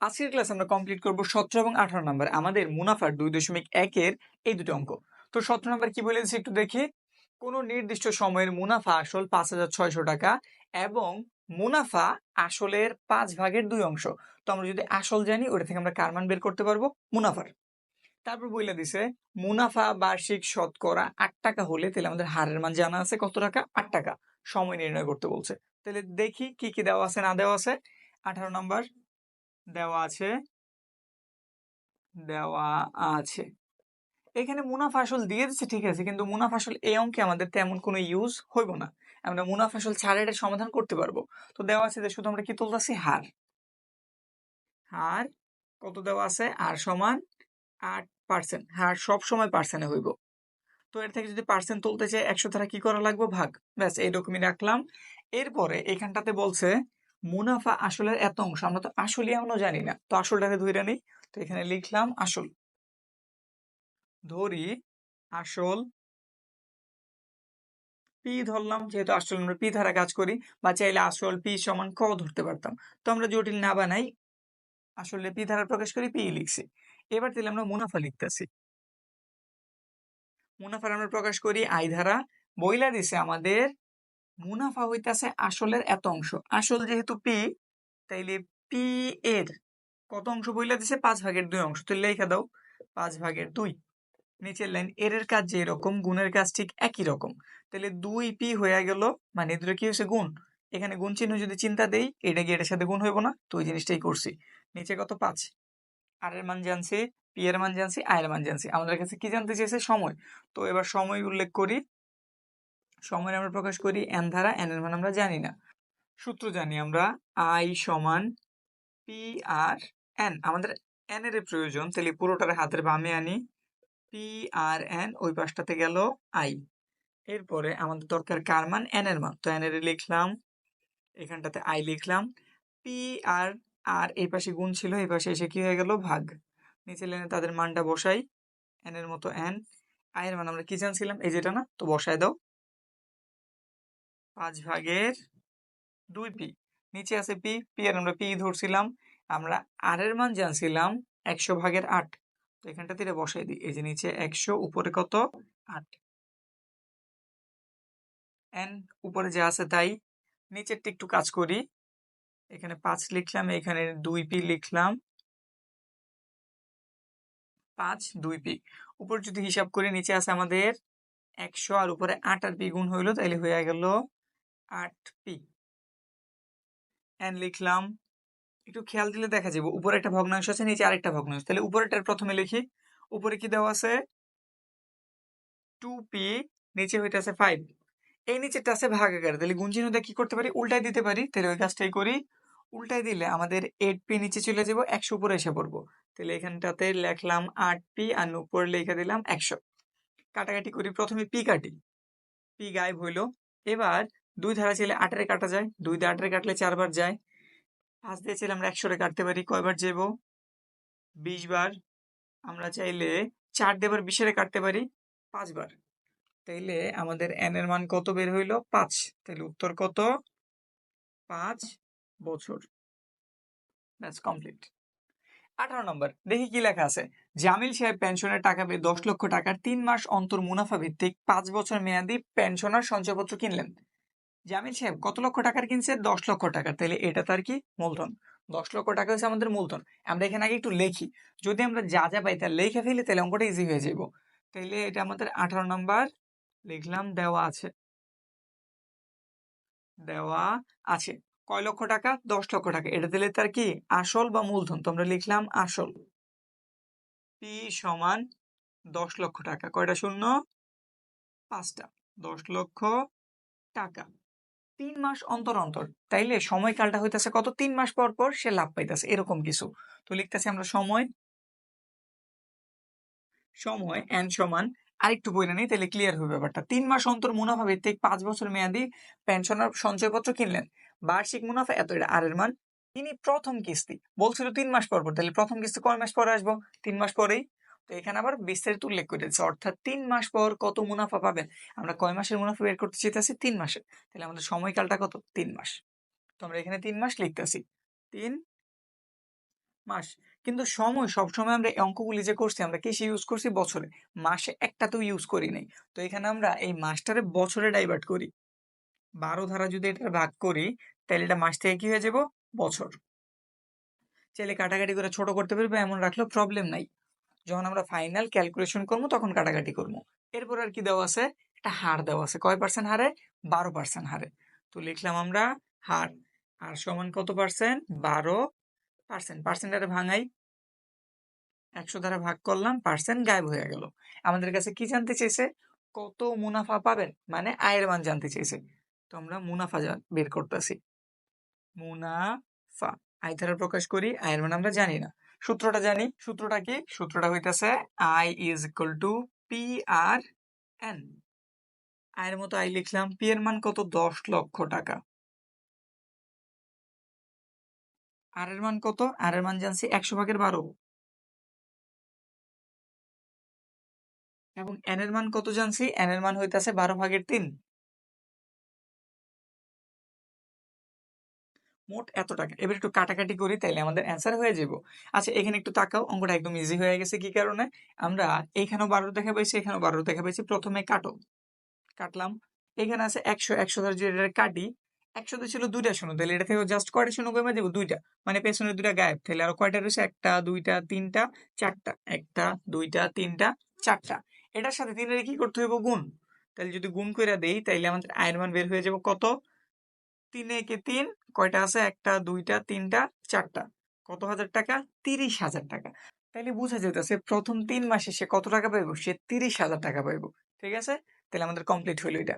আজকের ক্লাস আমরা কমপ্লিট করব সতেরো এবং আঠারো নাম্বার আমাদের মুনাফার দুই দশমিক একের এই দুটো অঙ্ক। তো সতেরো নাম্বার কি বলেছে একটু দেখি? কোনো নির্দিষ্ট সময়ের মুনাফা আসল পাঁচ হাজার ছয়শো টাকা এবং মুনাফা আসলের পাঁচ ভাগের দুই অংশ। তো আমরা যদি আসল জানি, ওটা থেকে আমরা কার মান বের করতে পারব? মুনাফার। তারপর বইলে দিছে, মুনাফা বার্ষিক শতকরা আট টাকা হলে তাহলে আমাদের হারের মান জানা আছে কত টাকা? আট টাকা। সময় নির্ণয় করতে বলছে। তাহলে দেখি কি কি দেওয়া আছে, না দেওয়া আছে। আঠারো নাম্বার দেওয়া আছে। দেওয়া আছে। এখানে মুনাফা আসল দিয়ে দিচ্ছে, ঠিক আছে, কিন্তু মুনাফা আসল এই অঙ্কে আমাদের তেমন কোনো ইউজ হইব না। আমরা মুনাফা আসল ছাড়া এটা সমাধান করতে পারব। তো দেওয়া আছে যে শুধু আমরা কি তুলতেছি? হার। হার কত দেওয়া আছে? আর সমান আট পার্সেন্ট হার সব সময় পার্সেন্টে হইব। তো এর থেকে যদি পার্সেন্ট তুলতে চাই, একশো দ্বারা কি করা লাগবে? ভাগ। ব্যাস, এই রকমই রাখলাম। এরপরে এখানটাতে বলছে মুনাফা আসলের এত অংশ, আমরা তো আসলে এখনও জানি না। তো আসলটাকে ধরে নিই। তো এখানে লিখলাম আসল। ধরি আসল পি ধরলাম, যেহেতু আসল আমরা পি ধারা কাজ করি, বা চাইলে আসল পি সমান ক ধরতে পারতাম। তো আমরা জটিল না বানাই, আসলে পি ধারা প্রকাশ করি পি লিখছি। এবার তাহলে আমরা মুনাফা লিখতেছি। মুনাফার আমরা প্রকাশ করি, আই ধারা। বইলা দিছে আমাদের মুনাফা হইতেছে আসলের এত অংশ। আসল যেহেতু পি তাইলে পি এর কত অংশ বইলা দিছে? পাঁচ ভাগের দুই অংশ। তো লেখা দাও, পাঁচ ভাগের দুই। নিচের লাইন, এর এর কাজ যে এরকম, গুণের কাজ ঠিক একই রকম। তাহলে দুই পি হয়ে গেল মানে এদের কি হয়েছে গুণ। এখানে গুণ চিহ্ন যদি চিন্তা দেই, এটা গিয়ে এটার সাথে গুণ হইব না? তো ওই জিনিসটাই করছি। নিচে কত? পাঁচ। আর এর মান জানছি পি এর মান জানছি আয়ের মান জানছি। আমাদের কাছে কি জানতে চেয়েছে? সময়। তো এবার সময় উল্লেখ করি। সময় আমরা প্রকাশ করি এন ধারা এন এর মান আমরা জানি না। সূত্র জানি আমরা আই সমান পি আর এন আমাদের এন এর প্রয়োজন, তাহলে পুরোটার হাতের বামে আনি পি আর এন ওই পাশটাতে গেল আই এরপরে আমাদের দরকার কার মান? এন এর মান। তো এন এর লিখলাম, এখানটাতে আই লিখলাম পি আর আর এই পাশে গুণ ছিল, এই পাশে এসে কি হয়ে গেল? ভাগ। নিচে লাইনে তাদের মানটা বসাই এন এর মতো এন আই এর মান আমরা কি জানছিলাম? এই যেটা না, তো বসায় দাও। পাঁচ ভাগের দুই পি। নিচে আছে পি পি আর আমরা পি ধরছিলাম। আমরা আর এর মান জানছিলাম একশো ভাগের আট। তো এখানটাতে এটা বসাই দিই। এই যে নিচে একশো, উপরে কত? আট। এন উপরে যা আছে তাই। নিচেরটা একটু কাজ করি। এখানে পাঁচ লিখলাম, এখানে দুই পি লিখলাম। পাঁচ, দুই পি। উপর যদি হিসাব করি, নিচে আছে আমাদের একশো আর উপরে আট আর পি গুণ হইল, তাইলে হয়ে গেল আট পি। এন লিখলাম, একটু খেয়াল দিলে দেখা যাবে উপরে একটা ভগ্নাংশ আছে, নিচে আরেকটা ভগ্নাংশ। তাহলে উপরেটার প্রথমে লিখি, উপরে কি দেওয়া আছে? টু পি, নিচে হইতেছে ফাইভ। এই নিচেরটা আছে ভাগাকার, তাহলে গুণ চিহ্নটা কি করতে পারি? উল্টাই দিতে পারি। তাহলে ওই কাজটাই করি। উল্টাই দিলে আমাদের এইট পি নিচে চলে যাব একশো উপরে এসে পড়ব। তাহলে এখানটাতে লেখলাম আট পি আর উপরে লিখে দিলাম একশো। কাটাকাটি করি, প্রথমে পি কাটি। পি গায়েব হইল। এবার দুই ধারা ছেলে আটারে কাটা যায়, দুই দিয়ে আটারে কাটলে চারবার যায়। পাঁচ দিয়ে ছেলে আমরা একশোরে কাটতে পারি, কয়বার যাব বিশ বার আমরা চাইলে চার দেবার বিশেরে কাটতে পারি, পাঁচবার। তাইলে আমাদের এন এর মান কত বের হইল? পাঁচ। তাইলে উত্তর কত? পাঁচ বছর। ব্যাস কমপ্লিট আঠারো নম্বর, দেখি কি লেখা আছে? জামিল সাহেব পেনশনের টাকা পেয়ে দশ লক্ষ টাকার তিন মাস অন্তর মুনাফা ভিত্তিক পাঁচ বছর মেয়াদি পেনশনার সঞ্চয়পত্র কিনলেন। জামিল সাহেব, কত লক্ষ টাকার কিনছে? দশ লক্ষ টাকার। তাহলে এটা তার কি? মূলধন। দশ লক্ষ টাকা হচ্ছে আমাদের মূলধন। আমরা এখানে আগে একটু লেখি। যদি আমরা যা যা পাই তা লেখে ফেলি তাহলে অঙ্কটা ইজি হয়ে যাব তাহলে এটা আমাদের আঠারো নম্বর লিখলাম, দেওয়া আছে। দেওয়া আছে। কয় লক্ষ টাকা? দশ লক্ষ টাকা। এটা দিলে তার কি? আসল বা মূলধন? তোমরা লিখলাম আসল। পি সমান দশ লক্ষ টাকা। কয়টা শূন্য? পাঁচটা। দশ লক্ষ টাকা। তিন মাস অন্তর অন্তর। তাইলে সময়কালটা হইতেছে কত? তিন মাস পর পর সে লাভ পাইতেছে, এরকম কিছু। তো লিখতেছি আমরা সময়। সময় এন সমান, আরেকটু বইলে নেই তাহলে ক্লিয়ার হবে ব্যাপারটা। তিন মাস অন্তর মুনাফা ভিত্তিক পাঁচ বছর মেয়াদি পেনশনার সঞ্চয়পত্র কিনলেন। বার্ষিক মুনাফা এত, এটা আর এর মান। তিনি প্রথম কিস্তি, বলছিল তিন মাস পর পর। তাহলে প্রথম কিস্তি কয় মাস পরে আসব? তিন মাস পরেই। তো এখানে আবার বিস্তারিত উল্লেখ করে দিচ্ছে অর্থাৎ তিন মাস পর কত মুনাফা পাবেন? আমরা কয় মাসের মুনাফা বের করতে চাইতেছি? তিন মাসে তাহলে আমাদের সময়কালটা কত? তিন মাস। তো আমরা এখানে তিন মাস লিখতেছি। তিন মাস। কিন্তু সময়, সবসময় আমরা এই অঙ্কগুলি যে করছি, আমরা কিসে ইউজ করছি? বছরে। মাসে একটা তো ইউজ করি নাই। তো এখানে আমরা এই মাসটারে বছরে ডাইভার্ট করি। বারো ধারা যদি এটা ভাগ করি, তাহলে এটা মাস থেকে কি হয়ে যাব? বছর। চাইলে কাটাকাটি করে ছোট করতে পারবে, এমন রাখলেও প্রবলেম নাই। যখন আমরা ফাইনাল ক্যালকুলেশন করব, তখন কাটাকাটি করব। এরপর আর কি দেওয়া আছে? একটা হার দেওয়া আছে। কয় পার্সেন্ট হারে? বারো পার্সেন্ট হারে। তো লিখলাম আমরা হার। আর সমান কত পার্সেন্ট বারো পার্সেন্ট পার্সেন্ট ভাঙাই। একশো দ্বারা ভাগ করলাম পার্সেন্ট গায়েব হয়ে গেল। আমাদের কাছে কি জানতে চেয়েছে? কত মুনাফা পাবেন? মানে আয়ের মান জানতে চেয়েছে। তো আমরা মুনাফা বের করতেছি। মুনাফা। আয় দ্বারা প্রকাশ করি, আয়ের মান আমরা জানি না। সূত্রটা জানি, সূত্রটা কি? সূত্রটা হইতাছে I is equal to P R N আয়ের মতো আই লিখলাম পি এর মান কত? দশ লক্ষ টাকা। আর এর মান কত? আর এর মান জানছি একশো ভাগের বারো। এবং এন এর মান কত জানছি? এন এর মান হইতাছে বারো ভাগের তিন। মোট এত টাকা। এবার একটু কাটাকাটি করি, তাইলে আমাদের অ্যান্সার হয়ে যাব। আচ্ছা এখানে একটু তাকাও, অঙ্কটা একদম ইজি হয়ে গেছে কি কারণে? আমরা এইখানেও বারো দেখা পাইছি এখানেও বারো দেখা পাইছি প্রথমে কাটো। কাটলাম। এখানে আছে একশো একশো ধর যদি কাটি একশোতে ছিল দুইটা শূন্য তাহলে এটা থেকে জাস্ট কয়টা শূন্য কমে দেবো দুইটা। মানে পেছনে দুইটা গায়েব তাহলে আরও কয়টা রয়েছে? একটা, দুইটা, তিনটা, চারটা। একটা, দুইটা, তিনটা, চারটা। এটার সাথে তিনের কি করতে হইব? গুণ। তাহলে যদি গুণ করে দেই, তাইলে আমাদের আয়ের মান বের হয়ে যাবে কত? তিন কে তিন? কয়টা আছে? একটা, দুইটা, তিনটা, চারটা। কত হাজার টাকা? তিরিশ হাজার টাকা। তাহলে বোঝা যেতেছে প্রথম তিন মাসে সে কত টাকা পাইবো? সে তিরিশ হাজার টাকা পাইবো। ঠিক আছে? তাহলে আমাদের কমপ্লিট হইল এটা।